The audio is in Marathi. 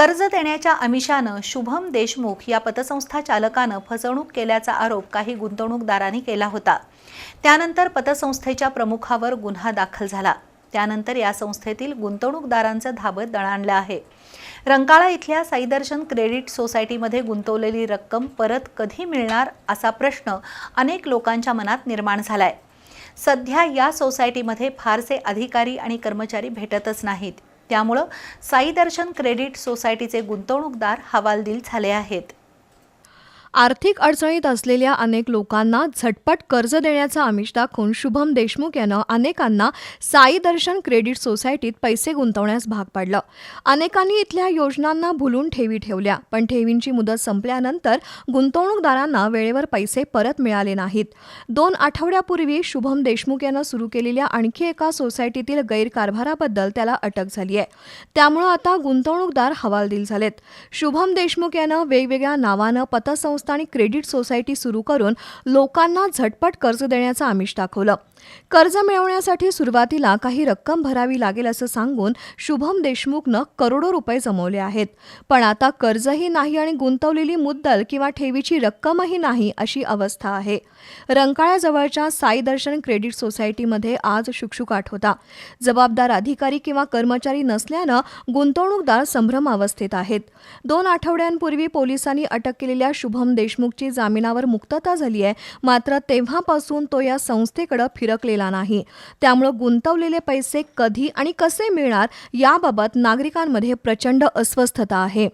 कर्ज देण्याच्या अमिषानं शुभम देशमुख या पतसंस्था चालकानं फसवणूक केल्याचा आरोप काही गुंतवणूकदारांनी केला होता. त्यानंतर पतसंस्थेच्या प्रमुखावर गुन्हा दाखल झाला. त्यानंतर या संस्थेतील गुंतवणूकदारांचं धाबत दणाणलं आहे. रंकाळा इथल्या साईदर्शन क्रेडिट सोसायटीमध्ये गुंतवलेली रक्कम परत कधी मिळणार असा प्रश्न अनेक लोकांच्या मनात निर्माण झालाय. सध्या या सोसायटीमध्ये फारसे अधिकारी आणि कर्मचारी भेटतच नाहीत. त्यामुळं साई दर्शन क्रेडिट सोसायटीचे गुंतवणूकदार हवालदिल झाले आहेत. आर्थिक अडचणीत असलेल्या अनेक लोकांना झटपट कर्ज देण्याचं आमिष दाखवून शुभम देशमुख यानं अनेकांना साई दर्शन क्रेडिट सोसायटीत पैसे गुंतवण्यास भाग पाडलं. अनेकांनी इथल्या योजनांना भुलून ठेवी ठेवल्या पण ठेवींची मुदत संपल्यानंतर गुंतवणूकदारांना वेळेवर पैसे परत मिळाले नाहीत. दोन आठवड्यापूर्वी शुभम देशमुख यानं सुरू केलेल्या आणखी एका सोसायटीतील गैरकारभाराबद्दल त्याला अटक झाली आहे. त्यामुळं आता गुंतवणूकदार हवालदिल झालेत. शुभम देशमुख यानं वेगवेगळ्या नावानं पतसंस्था आणि क्रेडिट सोसायटी सुरू करून लोकांना झटपट कर्ज देण्याचं आमिष दाखवलं. कर्ज मिळवण्यासाठी सुरुवातीला काही रक्कम भरावी लागेल असं सांगून शुभम देशमुखनं करोडो रुपये जमवले आहेत. पण आता कर्जही नाही आणि गुंतवलेली मुद्दल किंवा ठेवीची रक्कमही नाही अशी अवस्था आहे. रंकाळ्याजवळच्या साई दर्शन क्रेडिट सोसायटीमध्ये आज शुकशुकाट होता. जबाबदार अधिकारी किंवा कर्मचारी नसल्यानं गुंतवणूकदार संभ्रम अवस्थेत आहेत. दोन आठवड्यांपूर्वी पोलिसांनी अटक केलेल्या शुभम देशमुखची जामिनावर मुक्तता झाली आहे मात्र तेव्हापासून तो या संस्थेकडे फिरकलेला नाही. त्यामुळं गुंतवलेले पैसे कधी आणि कसे मिळणार याबाबत नागरिकांमध्ये प्रचंड अस्वस्थता आहे.